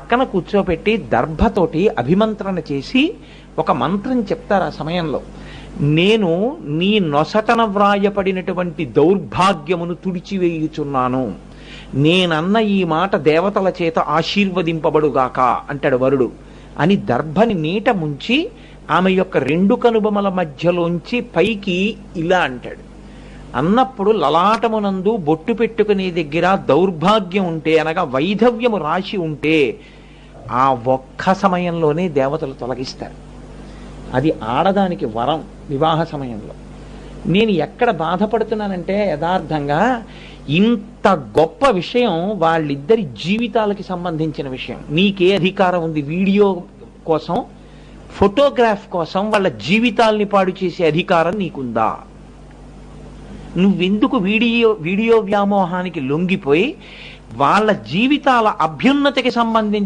పక్కన కూర్చోబెట్టి దర్భతోటి అభిమంత్రణ చేసి ఒక మంత్రం చెప్తారు ఆ సమయంలో. నేను నీ నొసటన వ్రాయపడినటువంటి దౌర్భాగ్యమును తుడిచివేయుచున్నాను. నేనన్న ఈ మాట దేవతల చేత ఆశీర్వదింపబడుగాక అంటాడు వరుడు. అని దర్భని నీట ముంచి ఆమె యొక్క రెండు కనుబొమల మధ్యలోంచి పైకి ఇలా అంటాడు. అన్నప్పుడు లలాటమునందు బొట్టు పెట్టుకునే దగ్గర దౌర్భాగ్యం ఉంటే అనగా వైధవ్యము రాశి ఉంటే ఆ ఒక్క సమయంలోనే దేవతలు తొలగిస్తారు. అది ఆడదానికి వరం వివాహ సమయంలో. నేను ఎక్కడ బాధపడుతున్నానంటే యథార్థంగా ఇంత గొప్ప విషయం వాళ్ళిద్దరి జీవితాలకి సంబంధించిన విషయం. నీకే అధికారం ఉంది వీడియో కోసం ఫోటోగ్రాఫ్ కోసం వాళ్ళ జీవితాల్ని పాడు చేసే అధికారం నీకుందా? నువ్వెందుకు వీడియో వీడియో వ్యామోహానికి లొంగిపోయి వాళ్ళ జీవితాల అభ్యున్నతికి సంబంధించిన